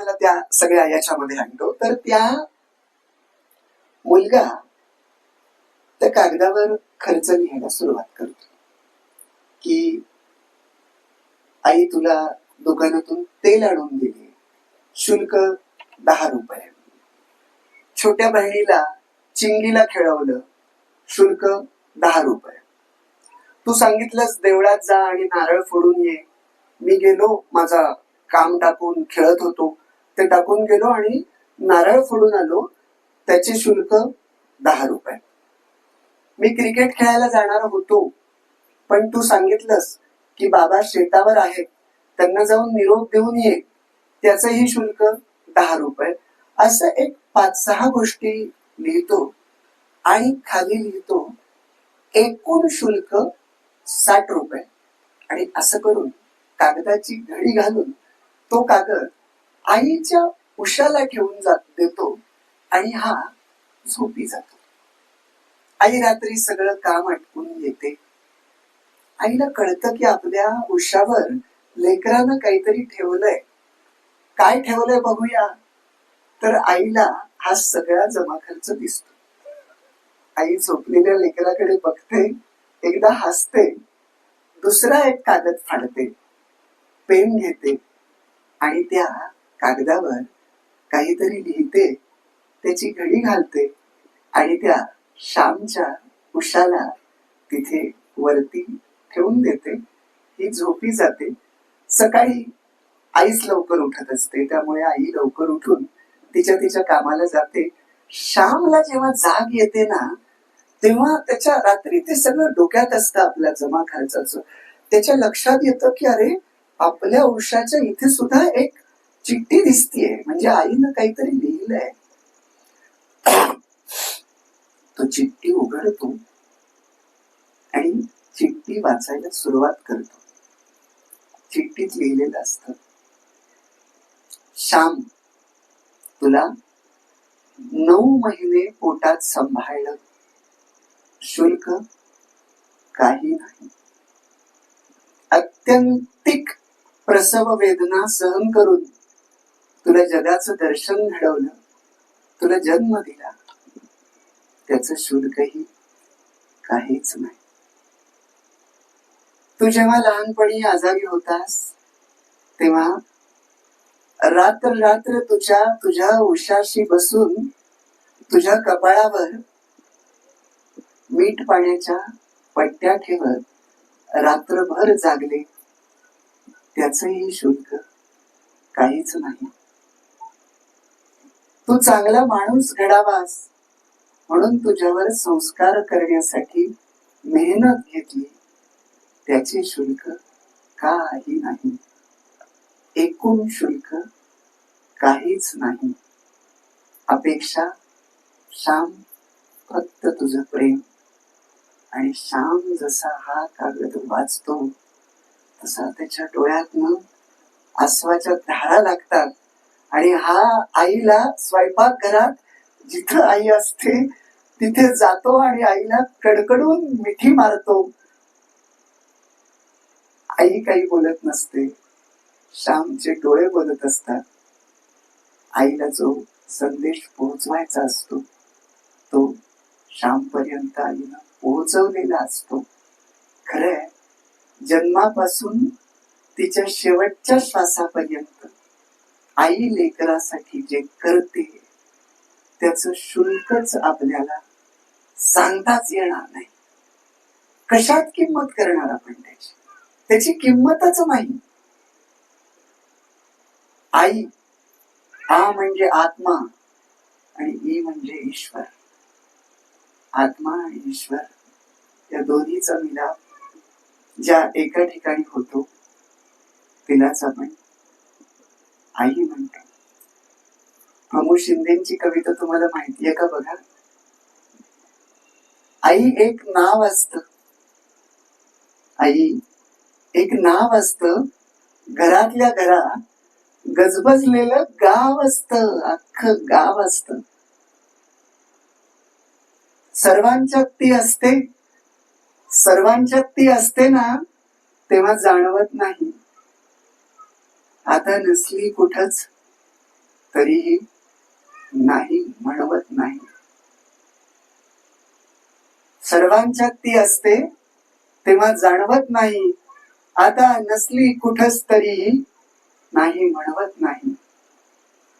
मला त्या सगळ्या याच्यामध्ये आणतो. तर त्या मुलगा त्या कागदावर खर्च लिहायला सुरुवात करतो. की आई तुला दुकानातून तेल आणून दिले. शुल्क दहा रुपये. छोट्या बहिणीला चिंगीला खेळवलं. शुल्क दहा रुपये. तू सांगितलंस देवळात जा आणि नारळ फोडून ये. मी गेलो माझा काम टाकून खेळत होतो. ते टाकून गेलो आणि नारळ फोडून आलो. त्याचे शुल्क दहा रुपये. मी क्रिकेट खेळायला जाणार होतो पण तू सांगितलंस की बाबा शेतावर आहेत त्यांना जाऊन निरोप देऊन ये. त्याचंही शुल्क दहा रुपये. असं एक पाच सहा गोष्टी लिहितो आणि खाली लिहितो एकूण शुल्क साठ रुपये. आणि असं करून कागदाची घडी घालून तो कागद आईच्या उशाला ठेवून जात देतो आणि हा झोपी जातो. आई रात्री सगळं काम आटपून येते. आईला कळतं की आपल्या उशावर लेकरानं काहीतरी ठेवलंय. काय ठेवलंय बघूया. तर आईला हा सगळा जमा खर्च दिसतो. आई झोपलेल्या लेकराकडे बघते एकदा हसते दुसरा एक कागद फाडते पेन घेते आणि त्या कागदावर काहीतरी लिहिते त्याची घडी घालते आणि त्या श्यामच्या उशाला तिथे वरती ठेवून देते. ही झोपी जाते. सकाळी आईच लवकर उठत असते त्यामुळे आई लवकर उठून तिच्या तिच्या कामाला जाते. श्यामला जेव्हा जाग येते ना तेव्हा त्याच्या रात्री ते सगळं डोक्यात असतं आपल्या जमा खर्चाचं. त्याच्या लक्षात येतं की अरे आपल्या उशाच्या इथे सुद्धा एक चिठ्ठी दिसतीये. म्हणजे आईनं काहीतरी लिहिलंय. तो चिठ्ठी उघडतो आणि चिठ्ठी वाचायला सुरुवात करतो. चिठ्ठीत लिहिलेलं असत श्याम तुला नऊ महिने पोटात सांभाळलं शुल्क काही नाही. अत्यंतिक प्रसव वेदना सहन करून तुला जगाचं दर्शन घडवलं तुला जन्म दिला त्याच शुल्कही काहीच नाही. तू जेव्हा लहानपणी आजारी होतास तेव्हा रात्र रात्र तुझ्या तुझ्या उशाशी बसून तुझ्या कपाळावर मीठ पाण्याच्या पट्ट्या ठेवत रात्रभर जागले त्याचही शुल्क काहीच नाही. तू चांगला माणूस घडावास. म्हणून तुझ्यावर संस्कार करण्यासाठी मेहनत घेतली. त्याचे शुल्क काही नाही. एकूण शुल्क काहीच नाही. अपेक्षा श्याम फक्त तुझं प्रेम. आणि श्याम जसा हा कागद वाचतो तसा त्याच्या डोळ्यातनं आसवाच्या धारा लागतात. आणि हा आईला स्वयंपाक घरात जिथं आई असते तिथे जातो आणि आईला कडकडून मिठी मारतो. आई काही बोलत नसते. श्यामचे डोळे बोलत असतात. आईला जो संदेश पोहोचवायचा असतो तो श्यामपर्यंत आईनं पोहोचवलेला असतो. खरंय जन्मापासून तिच्या शेवटच्या श्वासापर्यंत आई लेकरासाठी जे करते त्याचं शुल्कच आपल्याला सांगताच येणार नाही. कशात किंमत करणार आपण त्याची? त्याची किंमतच नाही. आई आ म्हणजे आत्मा आणि ई म्हणजे ईश्वर. आत्मा आणि ईश्वर या दोन्हीचा मिलाप ज्या एका ठिकाणी होतो तिलाच आपण आई म्हणतो. प्रमोद शिंदेची कविता तुम्हाला माहिती आहे का बघा? आई एक नाव असत. आई एक नाव असत. घरातल्या घरा गजबजलेलं गाव असत. अख्खं गाव असत. सर्वांच्यात ती असते. सर्वांच्यात ती असते ना तेव्हा जाणवत नाही. आता नसली कुठच तरीही नाही म्हणवत नाही. सर्वांच्यात ती असते तेव्हा जाणवत नाही. आता नसली कुठच तरीही नाही म्हणवत नाही.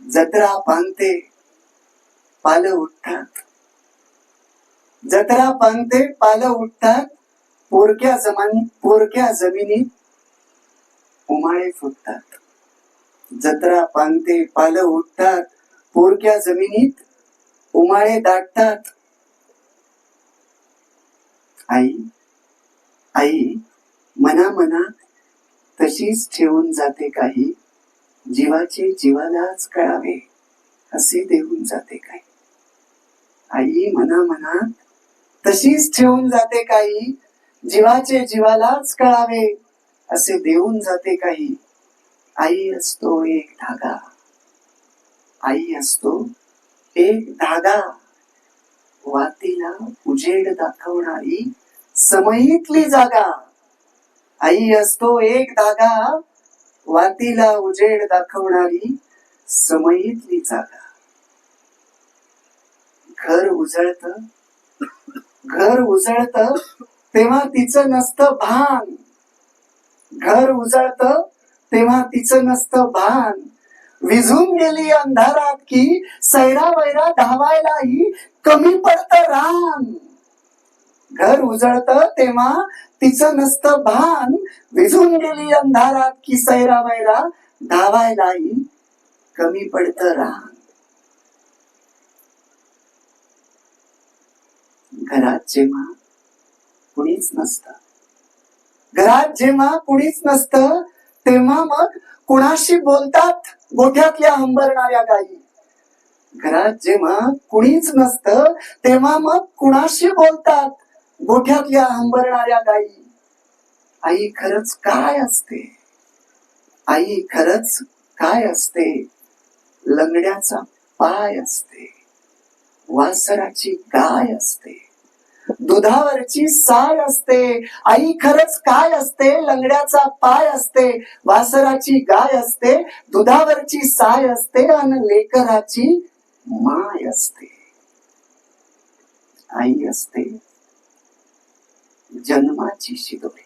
जत्रा पांगते पाल उठतात. जत्रा पांगते पाल उठतात पोरक्या जमानी पोरक्या जमिनीत उमाळे फुटतात. जत्रा पानते पाल उठतात पोरक्या जमिनीत उमाळे दाटतात. आई आई मना मनात तशीच ठेवून जाते काही. जीवाचे जीवालाच कळावे असे देऊन जाते काही. आई मना मनात तशीच ठेवून जाते काही. जीवाचे जीवालाच कळावे असे देऊन जाते काही. आई असतो एक धागा. आई असतो एक धागा. वातीला उजेड दाखवणारी समयीतली जागा. आई असतो एक धागा. वातीला उजेड दाखवणारी समयीतली जागा. घर उजळत. घर उजळत तेव्हा तिचं नसतं भान. घर उजळत तेव्हा तिचं नसतं भान. विझून गेली अंधारात की सैरा वैरा धावायलाही कमी पडत रान. घर उजळत तेव्हा तिचं नसतं भान. विझून गेली अंधारात की सैरा वैरा धावायलाही कमी पडत रान. घरात जेव्हा कुणीच नसतं. घरात जेव्हा कुणीच नसतं तेव्हा मग कुणाशी बोलतात? गोठ्यातल्या हंबरणाऱ्या गायी घरात जेव्हा कुणीच नसतं तेव्हा मग कुणाशी बोलतात? गोठ्यातल्या हंबरणाऱ्या गायी आई खरंच काय असते? आई खरंच काय असते? लंगड्याचा पाय असते. वासराची गाय असते. दुधावरची साय असते. आई खरंच काय असते? लंगड्याचा पाय असते. वासराची गाय असते. दुधावरची साय असते आणि लेकराची माय असते. आई असते. जन्माची शिदोरी.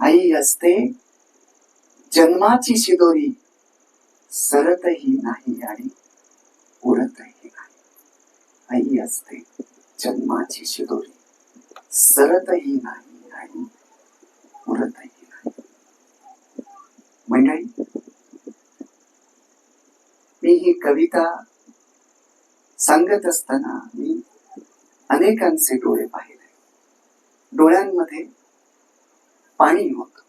आई असते. जन्माची शिदोरी. सरतही नाही आणि उरतही नाही. आई असते. जन्माची शिदोरी. सरतही नाही आणि उरतही नाही. मंडळी मी ही कविता सांगत असताना मी अनेकांचे डोळे पाहिले. डोळ्यांमध्ये पाणी होतं.